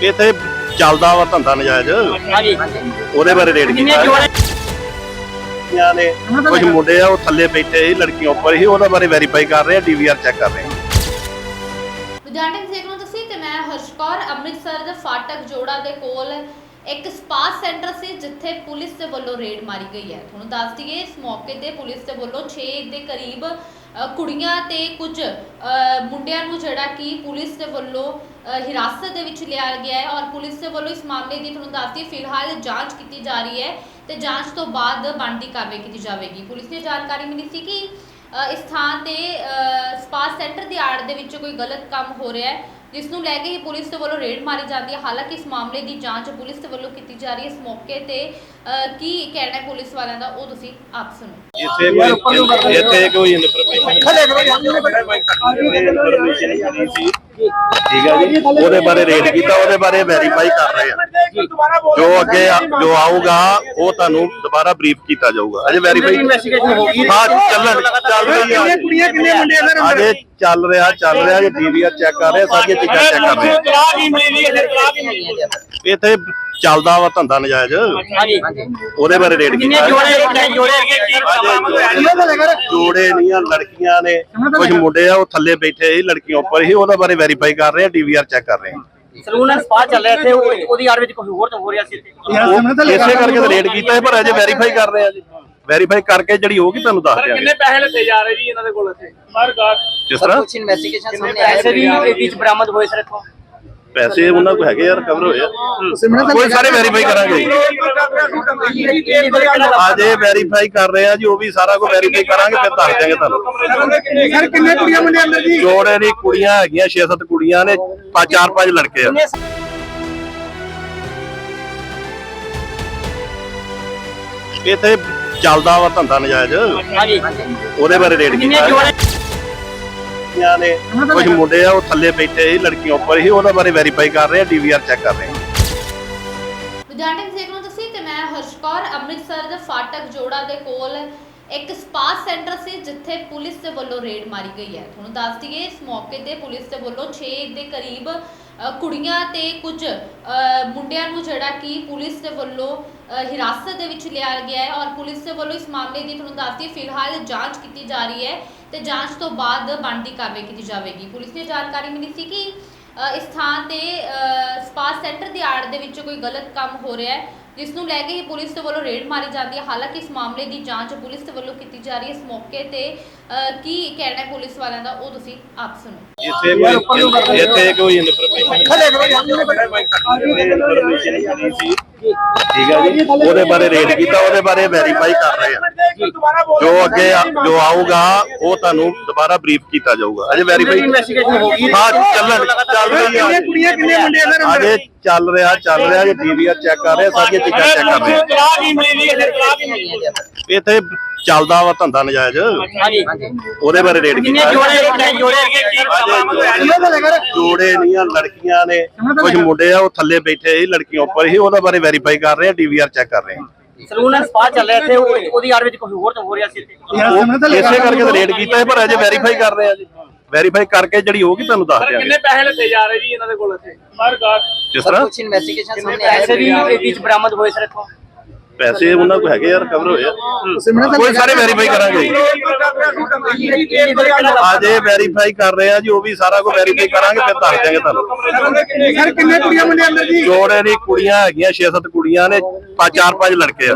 ਇੱਥੇ ਚੱਲਦਾ ਵਾ ਧੰਦਾ ਨਜਾਇਜ਼। ਹਾਂਜੀ। ਉਹਦੇ ਬਾਰੇ ਰੇਡ ਕੀਤਾ। ਲੜਕੀਆਂ ਨੇ ਕੁਝ ਮੁੰਡੇ ਆ ਉਹ ਥੱਲੇ ਬੈਠੇ ਸੀ ਲੜਕੀਆਂ ਉੱਪਰ ਸੀ ਉਹਦਾ ਬਾਰੇ ਵੈਰੀਫਾਈ ਕਰ ਰਹੇ ਆ ਡੀਵੀਆਰ ਚੈੱਕ ਕਰ ਰਹੇ ਆ। ਲੁਧਿਆਣੇ ਦੇਖ ਲਓ ਤੁਸੀਂ ਤੇ ਮੈਂ ਹਰਸ਼ ਕੌਰ ਅੰਮ੍ਰਿਤਸਰ ਦੇ ਫਾਟਕ ਜੋੜਾ ਦੇ ਕੋਲ ਇੱਕ ਸਪਾ ਸੈਂਟਰ ਸੀ ਜਿੱਥੇ ਪੁਲਿਸ ਦੇ ਵੱਲੋਂ ਰੇਡ ਮਾਰੀ ਗਈ ਹੈ। ਤੁਹਾਨੂੰ ਦੱਸ ਦਈਏ ਇਸ ਮੌਕੇ ਤੇ ਪੁਲਿਸ ਦੇ ਵੱਲੋਂ 6 ਦੇ ਕਰੀਬ ਕੁੜੀਆਂ ਤੇ ਕੁਝ ਮੁੰਡਿਆਂ ਨੂੰ ਜਿਹੜਾ ਕਿ ਪੁਲਿਸ ਦੇ ਵੱਲੋਂ ਹਿਰਾਸਤ ਦੇ ਵਿੱਚ ਲਿਆ ਗਿਆ ਹੈ ਔਰ ਪੁਲਿਸ ਦੇ ਵੱਲੋਂ ਇਸ ਮਾਮਲੇ ਦੀ ਤੁਹਾਨੂੰ ਦੱਸਦੀ ਫਿਲਹਾਲ ਜਾਂਚ ਕੀਤੀ ਜਾ ਰਹੀ ਹੈ ਤੇ ਜਾਂਚ ਤੋਂ ਬਾਅਦ ਬਣਦੀ ਕਾਰਵਾਈ ਕੀਤੀ ਜਾਵੇਗੀ। ਪੁਲਿਸ ਨੇ ਜਾਣਕਾਰੀ ਮਿਲੀ ਸੀ ਕਿ ਇਸ ਥਾਂ ਤੇ ਸਪਾ ਸੈਂਟਰ ਦੀ ਆੜ ਦੇ ਵਿੱਚ ਕੋਈ ਗਲਤ ਕੰਮ ਹੋ ਰਿਹਾ ਹੈ। ਜਿਸ ਨੂੰ ਲੈ ਕੇ ਹੀ ਪੁਲਿਸ ਦੇ ਵੱਲੋਂ ਰੇਡ ਮਾਰੀ ਜਾਂਦੀ ਹੈ। ਹਾਲਾਂਕਿ ਇਸ ਮਾਮਲੇ ਦੀ ਜਾਂਚ ਪੁਲਿਸ ਦੇ ਵੱਲੋਂ ਕੀਤੀ ਜਾ ਰਹੀ ਹੈ। ਇਸ ਮੌਕੇ ਤੇ ਅ, ਕੀ ਕਹਿਣਾ ਹੈ ਪੁਲਿਸ ਵਾਲਿਆਂ ਦਾ? ਉਹ ਤੁਸੀਂ ਆਪ ਸੁਣੋ। ਇੱਥੇ ਕੋਈ ਇੱਥੇ ਕੋਈ ਇਨਫੋਰਮੇਸ਼ਨ ਸੀ। ਠੀਕ ਹੈ ਜੀ। ਉਹਦੇ ਬਾਰੇ ਰੇਡ ਕੀਤਾ ਉਹਦੇ ਬਾਰੇ ਵੈਰੀਫਾਈ ਕਰ ਰਹੇ ਆ। ਜੋ ਅੱਗੇ ਆ- ਜੋ ਆਊਗਾ ਉਹ ਤੁਹਾਨੂੰ ਦੁਬਾਰਾ ਬਰੀਫ ਕੀਤਾ ਜਾਊਗਾ। ਅਜੇ ਵੈਰੀਫਾਈ ਇਨਵੈਸਟੀਗੇਸ਼ਨ ਹੋ ਗਈ? ਹਾਂ ਚੱਲਣ ਚੱਲ ਰਹੀ ਆ ਕੁੜੀਆਂ ਕਿੰਨੇ ਮੁੰਡੇ ਅੰਦਰ ਅਜੇ ਚੱਲ ਰਿਹਾ ਚੱਲ ਰਿਹਾ ਜੀ ਡੀਵੀਆਰ ਚੈੱਕ ਕਰ ਰਹੇ ਆ, ਸਾਰੀਆਂ ਚੀਜ਼ਾਂ ਚੈੱਕ ਕਰ ਰਹੇ। ਤਲਾਕ ਹੀ ਮਿਲੀ ਹੈ ਤਲਾਕ ਹੀ ਮਿਲੀ ਹੈ। ਇੱਥੇ ਚੱਲਦਾ ਵਾ ਧੰਦਾ ਨਜਾਇਜ਼। ਹਾਂਜੀ। ਉਹਦੇ ਬਾਰੇ ਰੇਡ ਕੀਤਾ। ਜੋੜੇ ਕਿੰਨੇ ਜੋੜੇ ਜੋੜੇ ਨਹੀਂ ਆ ਲੜਕੀਆਂ ਨੇ। ਕੁਝ ਮੁੰਡੇ ਆ ਉਹ ਥੱਲੇ ਬੈਠੇ ਸੀ ਲੜਕੀਆਂ ਉੱਪਰ ਸੀ ਉਹਦਾ ਬਾਰੇ ਵੈਰੀਫਾਈ ਕਰ ਰਹੇ ਆ ਡੀਵੀਆਰ ਚੈੱਕ ਕਰ ਰਹੇ ਆ। ਸਲੂਨ ਐਂਡ ਸਪਾ ਚੱਲ ਰਿਹਾ ਇੱਥੇ ਉਹ- ਉਹਦੀ ਆੜ ਵਿੱਚ ਕੁਝ ਹੋਰ ਤਾਂ ਹੋ ਰਿਹਾ ਸੀ। ਇੱਥੇ ਇਸੇ ਕਰਕੇ ਤਾਂ ਰੇਡ ਕੀਤਾ ਹੈ ਪਰ ਅਜੇ ਵੈਰੀਫਾਈ ਕਰ ਰਹੇ ਆ ਜੀ। ਵੈਰੀਫਾਈ ਕਰਕੇ ਜਿਹੜੀ ਹੋਊਗੀ ਤੁਹਾਨੂੰ ਦੱਸ ਦਿਆਂਗੇ। ਪੈਸੇ ਲੱਤੇ ਜਾ ਰਹੇ ਜੀ ਇਹਨਾਂ ਦੇ ਕੋਲ ਇੱਥੇ? ਹਰ ਗਾਹਕ ਕਿਸ ਤਰ੍ਹਾਂ? ਕੁਝ ਇਨਵੈਸਟੀਗੇਸ਼ਨ ਸਾਹਮਣੇ ਆਇਆ ਪੈਸੇ ਵੀ ਇਹ ਵਿੱਚ? ਬਰਾਮਦ ਹੋਏ ਸਰ ਇੱਥੋਂ। ਪੈਸੇ ਉਹਨਾਂ ਕੋਲ ਹੈਗੇ ਯਾਰ ਕਵਰ ਹੋਏ ਆ। ਕੋਈ ਸਾਰੇ ਵੈਰੀਫਾਈ ਕਰਾਂਗੇ। ਅਜੇ ਵੈਰੀਫਾਈ ਕਰ ਰਹੇ ਆ ਜੀ ਉਹ ਵੀ ਸਾਰਾ ਕੁਝ ਵੈਰੀਫਾਈ ਕਰਾਂਗੇ ਫਿਰ ਦੱਸ ਦਿਆਂਗੇ ਤੁਹਾਨੂੰ। ਸਰ ਕਿੰਨੇ ਕੁੜੀਆਂ ਮੁੰਡੇ ਅੰਦਰ ਜੀ? ਜੋੜੇ ਦੀ ਕੁੜੀਆਂ ਹੈਗੀਆਂ 6-7 ਕੁੜੀਆਂ ਨੇ ਪੰਜ ਚਾਰ ਪੰਜ ਲੜਕੇ ਆ। ਇੱਥੇ ਚੱਲਦਾ ਵਾ ਧੰਦਾ ਨਜਾਇਜ਼। ਹਾਂਜੀ। ਉਹਦੇ ਬਾਰੇ ਰੇਡ ਕੀਤਾ। ਲੜਕੀਆਂ ਨੇ? ਕੁਝ ਮੁੰਡੇ ਆ ਉਹ ਥੱਲੇ ਬੈਠੇ ਸੀ ਲੜਕੀਆਂ ਉੱਪਰ ਸੀ ਉਹਦਾ ਬਾਰੇ ਵੈਰੀਫਾਈ ਕਰ ਰਹੇ ਆ ਡੀਵੀਆਰ ਚੈੱਕ ਕਰ ਰਹੇ ਆ। ਲੁਧਿਆਣੇ ਦੇਖ ਲਓ ਤੁਸੀਂ ਤੇ ਮੈਂ ਹਰਸ਼ ਕੌਰ ਅੰਮ੍ਰਿਤਸਰ ਦੇ ਫਾਟਕ ਜੋੜਾ ਦੇ ਕੋਲ ਇੱਕ ਸਪਾ ਸੈਂਟਰ ਸੀ ਜਿੱਥੇ ਪੁਲਿਸ ਦੇ ਵੱਲੋਂ ਰੇਡ ਮਾਰੀ ਗਈ ਹੈ। ਤੁਹਾਨੂੰ ਦੱਸ ਦਈਏ ਇਸ ਮੌਕੇ ਤੇ ਪੁਲਿਸ ਦੇ ਵੱਲੋਂ 6 ਦੇ ਕਰੀਬ ਕੁੜੀਆਂ ਤੇ ਕੁਝ ਮੁੰਡਿਆਂ ਨੂੰ ਜਿਹੜਾ ਕਿ ਪੁਲਿਸ ਦੇ ਵੱਲੋਂ ਹਿਰਾਸਤ ਦੇ ਵਿੱਚ ਲਿਆ ਗਿਆ ਹੈ ਔਰ ਪੁਲਿਸ ਦੇ ਵੱਲੋਂ ਇਸ ਮਾਮਲੇ ਦੀ ਤੁਹਾਨੂੰ ਫਿਲਹਾਲ ਜਾਂਚ ਕੀਤੀ ਜਾ ਰਹੀ ਹੈ ਤੇ ਜਾਂਚ ਤੋਂ ਬਾਅਦ ਬਣਦੀ ਕਾਰਵਾਈ ਕੀਤੀ ਜਾਵੇਗੀ ਪੁਲਿਸ ਨੇ ਜਾਣਕਾਰੀ ਮਿਲੀ ਸੀ ਕਿ ਇਸ ਥਾਂ ਤੇ ਸਪਾ ਸੈਂਟਰ ਦੀ ਆੜ ਦੇ ਵਿੱਚ ਕੋਈ ਗਲਤ ਕੰਮ ਹੋ ਰਿਹਾ ਹੈ ਜਿਸ ਨੂੰ ਲੈ ਕੇ ਹੀ ਪੁਲਿਸ ਦੇ ਵੱਲੋਂ ਰੇਡ ਮਾਰੀ ਜਾਂਦੀ ਹੈ ਹਾਲਾਂਕਿ ਇਸ ਮਾਮਲੇ ਦੀ ਜਾਂਚ ਪੁਲਿਸ ਦੇ ਵੱਲੋਂ ਕੀਤੀ ਜਾ ਰਹੀ ਹੈ ਇਸ ਮੌਕੇ ਤੇ ਕੀ ਕਹਿਣਾ ਹੈ ਪੁਲਿਸ ਵਾਲਿਆਂ ਦਾ ਉਹ ਤੁਸੀਂ ਆਪ ਸੁਣੋ ਇੱਥੇ ਕੋਈ ਇੱਥੇ ਕੋਈ ਇਨਫੋਰਮੇਸ਼ਨ ਸੀ ਠੀਕ ਹੈ ਜੀ। ਉਹਦੇ ਬਾਰੇ ਰੇਡ ਕੀਤਾ ਉਹਦੇ ਬਾਰੇ ਵੈਰੀਫਾਈ ਕਰ ਰਹੇ ਆ। ਜੋ ਅੱਗੇ ਆ- ਜੋ ਆਊਗਾ ਉਹ ਤੁਹਾਨੂੰ ਦੁਬਾਰਾ ਬਰੀਫ ਕੀਤਾ ਜਾਊਗਾ। ਅਜੇ ਵੈਰੀਫਾਈ ਇਨਵੈਸਟੀਗੇਸ਼ਨ ਹੋ ਗਈ। ਹਾਂ ਚੱਲਣ ਚੱਲ ਰਹੀ ਆ। ਕਿੰਨੇ ਕੁੜੀਆਂ ਕਿੰਨੇ ਮੁੰਡੇ ਅੰਦਰ? ਅਜੇ ਚੱਲ ਰਿਹਾ ਚੱਲ ਰਿਹਾ ਜੀ ਡੀਵੀਆਰ ਚੈੱਕ ਕਰ ਰਹੇ ਆ, ਸਾਰੀਆਂ ਚੀਜ਼ਾਂ ਚੈੱਕ ਕਰ ਰਹੇ ਆ। ਮਿਲੀ ਹੈ ਮਿਲੀ ਹੈ ਇੱਥੇ ਚੱਲਦਾ ਵਾ ਧੰਦਾ ਨਜਾਇਜ਼। ਹਾਂਜੀ। ਉਹਦੇ ਬਾਰੇ ਰੇਡ ਕਿੰਨੇ ਕੀਤਾ ਜੋੜੇ ਜੋੜੇ ਜੋੜੇ ਨਹੀਂ ਆ ਲੜਕੀਆਂ ਨੇ। ਕੁਝ ਮੁੰਡੇ ਆ ਉਹ ਥੱਲੇ ਬੈਠੇ ਸੀ ਲੜਕੀਆਂ ਉੱਪਰ ਸੀ ਉਹਦਾ ਬਾਰੇ ਵੈਰੀਫਾਈ ਕਰ ਰਹੇ ਆ ਡੀਵੀਆਰ ਚੈੱਕ ਕਰ ਰਹੇ ਆ। ਸਲੂਨ ਐਂਡ ਸਪਾ ਚੱਲ ਰਿਹਾ ਇੱਥੇ ਉਹ- ਉਹਦੀ ਆੜ ਵਿੱਚ ਕੁਝ ਹੋਰ ਤਾਂ ਹੋ ਰਿਹਾ ਸੀ। ਇੱਥੇ ਉਹ ਇਸੇ ਕਰਕੇ ਤਾਂ ਰੇਡ ਕੀਤਾ ਹੈ ਪਰ ਅਜੇ ਵੈਰੀਫਾਈ ਕਰ ਰਹੇ ਆ ਜੀ। ਵੈਰੀਫਾਈ ਕਰਕੇ ਜਿਹੜੀ ਹੋਊਗੀ ਤੁਹਾਨੂੰ ਦੱਸ ਦਿਆਂਗੇ। ਕਿੰਨੇ ਪੈਸੇ ਲੱਤੇ ਜਾ ਰਹੇ ਜੀ ਇਹਨਾਂ ਦੇ ਕੋਲ ਇੱਥੇ? ਹਰ ਗਾਹਕ ਕਿਸ ਤਰ੍ਹਾਂ? ਕੁਝ ਇਨਵੈਸਟੀਗੇਸ਼ਨ ਸਾਹਮਣੇ ਆਇਆ ਪੈਸੇ ਵੀ ਇਹ ਵਿੱਚ ਬਰਾਮਦ ਹੋਏ ਸਰ ਇੱਥੋਂ। ਪੈਸੇ ਉਹਨਾਂ ਕੋਲ ਹੈਗੇ ਯਾਰ ਕਵਰ ਹੋਏ ਆ। ਕੋਈ ਸਾਰੇ ਵੈਰੀਫਾਈ ਕਰਾਂਗੇ। ਅਜੇ ਵੈਰੀਫਾਈ ਕਰ ਰਹੇ ਆ ਜੀ ਉਹ ਵੀ ਸਾਰਾ ਕੁਝ ਵੈਰੀਫਾਈ ਕਰਾਂਗੇ ਫਿਰ ਦੱਸ ਦਿਆਂਗੇ ਤੁਹਾਨੂੰ। ਸਰ ਕਿੰਨੇ ਕੁੜੀਆਂ ਮੁੰਡੇ ਅੰਦਰ ਜੀ? ਜੋੜੇ ਦੀ ਕੁੜੀਆਂ ਹੈਗੀਆਂ 6-7 ਕੁੜੀਆਂ ਨੇ ਪੰਜ ਚਾਰ ਪੰਜ ਲੜਕੇ ਆ।